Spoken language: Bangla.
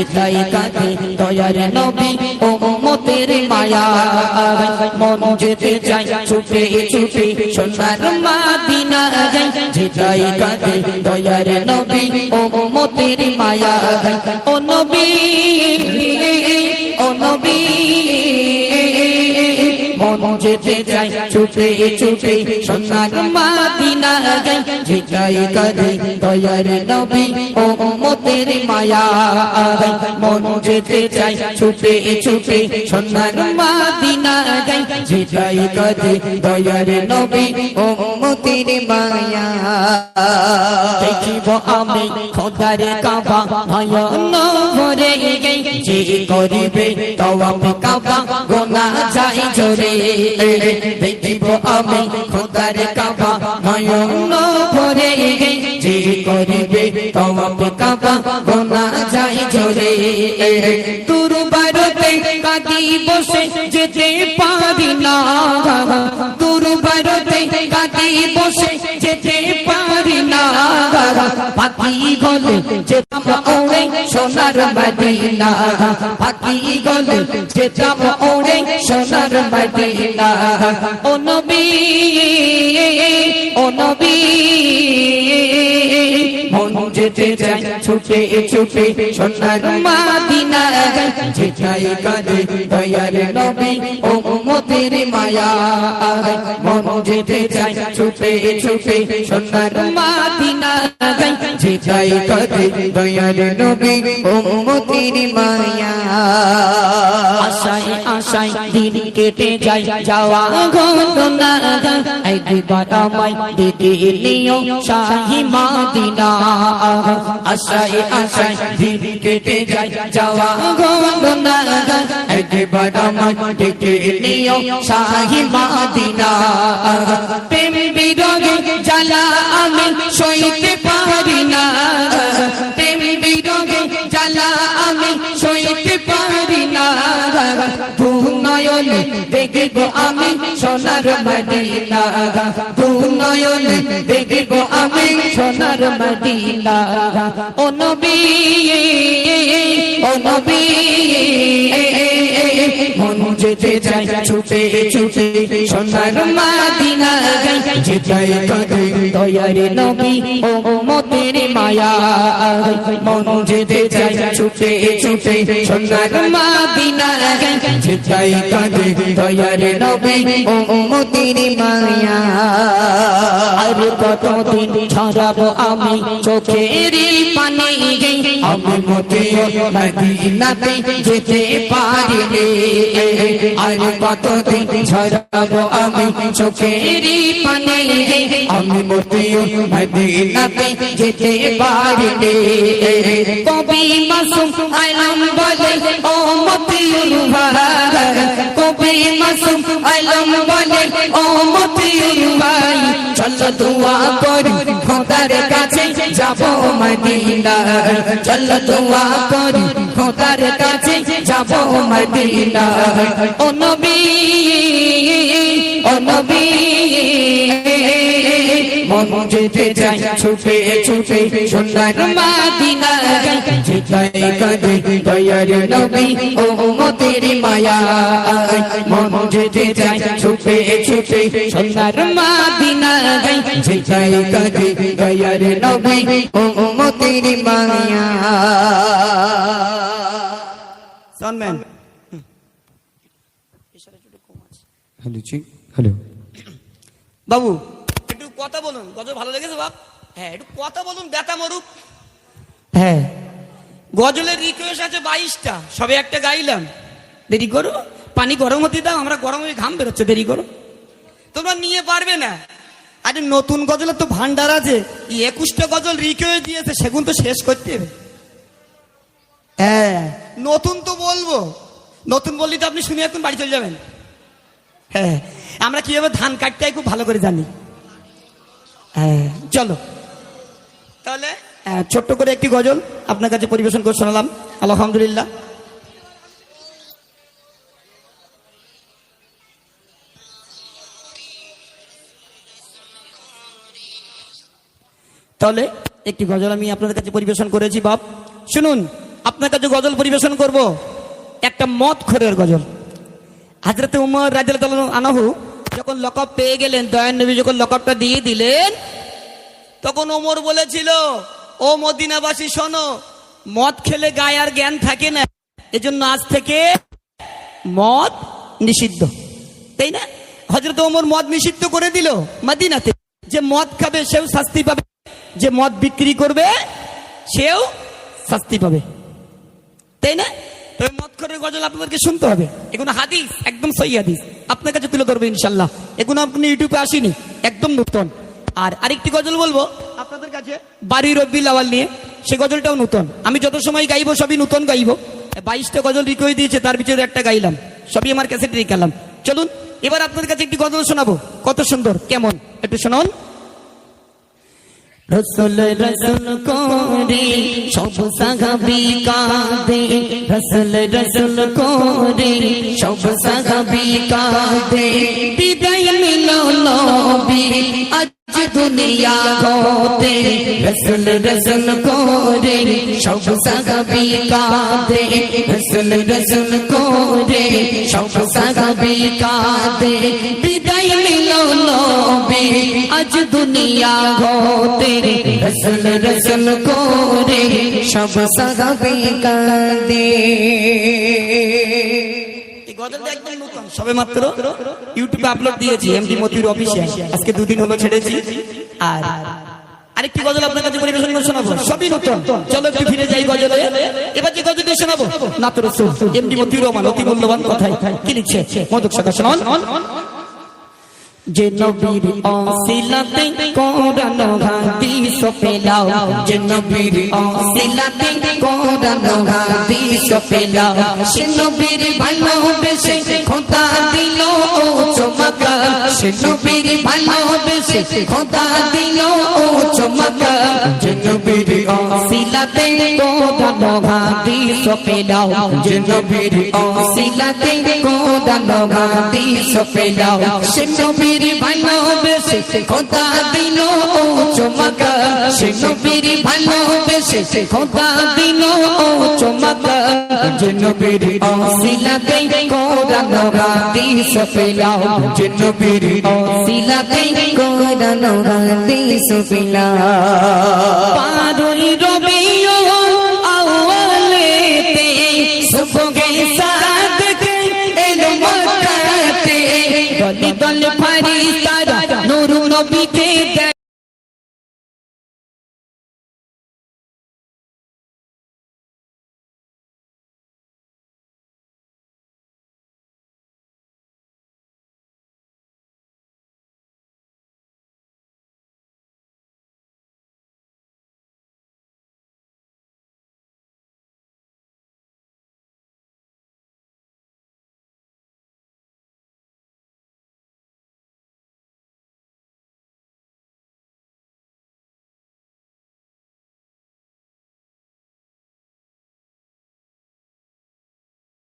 যেটাই কাঁদে দয়ার নবী ও মতের মায়া। মন যেতে চাই ছুটে ছুটে সোনার মাদিনা যাই সেটাই কাঁদে দয়ার নবী ও মতের মায়া। ও নবী ও নবী। মন যেতে চাই ছুটে ছুটে সোনার মাদিনা যাই। যেটাই করে দয়ার নবী ও মতের মায়া মন যেতে চাই ছুটে ছুটে সোনার মাদিনা যাই। যেটাই করে দয়ার নবী ও মতের মায়া। দেখিব আমি খোদার কাবা ভয়ন ভরে গে যে করিবে তওয়াব কাবা, গোনা যাই ঝরে দেখিব আমি খোদার কাবা ভয়ন ভরে গে যে করিবে তওয়াব কাবা, গোনা যাই ঝরে দুর্বারতে কাঁদি বসে যেতে পাখি গলে যেতাম ওড়ে সোনার মদিনা পাখি গলে যেতাম ওড়ে সোনার মদিনা ও নবী ও নবী, মন যেতে চাই ছুটে ছুটে সোনার মাদিনা যেটাই কাঁদে দয়ার নবী ও মতের মায়া। মন যেতে চাই ছুটে ছুটে সোনার মাদিনা যেটাই কাঁদে দয়ার নবী ও মতের মায়া। আশায় আশায় দিন কেটে যায়, যাওয়া ঘটনা। একবার আমায় দিতে নিও শাহি মাদিনা। আশায় আশায় দিন কেটে যায় যাওয়া। ঘটনা একবার আমায় দিতে শাহি মাদিনা। প্রেম বিরোগে জ্বালা আমি সইতে আমি সোনার মদিনা। নয়নে দেখব আমি সোনার মদিনা। ও নবী ও নবী, মন যেতে চাই, ছুটে ছুটে সোনার মদিনা। যেটাই কাঁদে দয়ার নবী ও মতের মায়া। মন যেতে চাই, ছুটে ছুটে সোনার মদিনা। যেটাই কাঁদে দয়ার নবী ও মতের মায়া। আর কতদিন ছড়াবো আমি চোখের পানি আমি মতে মদিনাতে যেতে পারি রে আর কতদিন ছড়াবো আমি চোখের পানি আমি মতে মদিনাতে যেতে পারি কবি মাসুম আলম বলে, ও মতিউর ভাই কবি মাসুম আলম বলে, ও মতিউর ভাই, চল দোয়া করি খোদার কাছে যাব মদিনা চল দোয়া করি খোদার কাছে যাব মদিনা ও নবী যেতে চাই ছুটে ছুটে সোনার মাদিনা যেটাই কাঁদে দয়ার নবী ও মতের মায়া। মন যেতে চাই ছুটে ছুটে সোনার মাদিনা যেটাই কাঁদে দয়ার নবী ও মতের মায়া। সনম্যান হ্যালো জি। হ্যালো। বাবু কথা বলুন গজল ভালো লেগেছে বাপ? হ্যাঁ একটু কথা বলুন ব্যথা মরুক। হ্যাঁ। গজলের রিকোয়েস্ট আছে বাইশটা সবে একটা গাইলাম। দেরি করো পানি গরম হতে দাও আমরা গরম হয়ে ঘাম বেরোচ্ছে দেরি করো। তোমরা নিয়ে পারবে না। আরে নতুন গজলের তো ভান্ডার আছে। একুশটা গজল রিকোয়েস্ট দিয়েছে সেগুন তো শেষ করতে হবে। হ্যাঁ। নতুন তো বলব। নতুন বললি তো আপনি শুনে এখন বাড়ি চলে যাবেন। হ্যাঁ। আমরা কীভাবে ধান কাটতে খুব ভালো করে জানি। চলো। তাহলে? ছোট্ট করে একটি গজল আপনার কাছে পরিবেশন করে শোনালাম। আলহামদুলিল্লাহ। তাহলে একটি গজল আমি আপনাদের কাছে পরিবেশন করেছি বাপ। শুনুন আপনার কাছে গজল পরিবেশন করব। একটা মদ খরের গজল। হাজরতে উমর রাজিয়াল আনাহু যখন লকব পেয়ে গেলেন, দয়ান নবী যখন লকবটা দিয়ে দিলেন, তখন ওমর বলেছিল, ও মদিনাবাসী, শোনো, মদ খেলে গায়ে আর জ্ঞান থাকে না। এজন্য আজ থেকে মদ নিষিদ্ধ। তাই না? হজরত ওমর মদ নিষিদ্ধ করে দিল মদিনাতে। যে মদ খাবে, সেও শাস্তি পাবে। যে মদ বিক্রি করবে, সেও শাস্তি পাবে। তাই না? তবে মদ গজল আপনাদেরকে শুনতে হবে। এগুলো হাদিস, একদম সহি হাদিস। আপনার কাছে তুলে ধরবে ইনশাল্লাহ এগুলো আপনি ইউটিউবে আসেনি, একদম নতুন। আর আরেকটি গজল বলব, আপনাদের কাছে বাড়ি রব্বিল আওয়াল নিয়ে, সে গজলটাও নতুন। আমি যত সময় গাইবো, সবই নতুন গাইবো। বাইশটা গজল রিকোয়েস্ট দিয়েছে, তার ভিতরে একটা গাইলাম। সবই আমার ক্যাসেট রেখালাম চলুন, এবার আপনাদের কাছে একটি গজল শোনাবো। কত সুন্দর, কেমন? একটু শুনুন। রসুল রসুল করে সব সাহাবি কাঁদে রসুল রসুল করে সব সাহাবি কাঁদে বিদায় মিলো নবী আজ দুনিয়া হতে রসুল রসুল করে সব সাহাবি কাঁদে রসুল রসুল করে সব সাহাবি কাঁদে বিদায় মিলো রসুল রসুল করে সব সাহাবি কাঁদে। এই গজলটা একদম সবে মাত্র ইউটিউবে আপলোড দিয়েছি এমডি মতির অফিসে। আজকে দুদিন হলো ছেড়েছি। আর আরেকটি গজল আপনার কাছে পরিবেশন করে শোনাবো, সবই নতুন। চলো একটু ফিরে যাই গজলে। এবার যে গজলটি শোনাবো নাতর এমডি মতির রহমান, অতি মূল্যবান কথাই কি লিখছে? শাখা শোনান। যে নবীর অসিলাতে কোরআন হাদিস পেলাও, যে নবীর অসিলাতে কোরআন হাদিস পেলাও, সে নবীর ভালোবেসে খোদা দিল ও চমকা, সে নবীর ভালোবেসে খোদা দিল ও চমকা, যে নবীর অসিলাতে কোরআন হাদিস পেলাও যে নবীর অসিলাতে কোরআন হাদিস পেলাও সে নবীর ভালোবেসে খোদা দিল চমকা সে নবীর ভালোবেসে খোদা দিল চমকা যে নবীর পারুই রবিও ফারিস্তা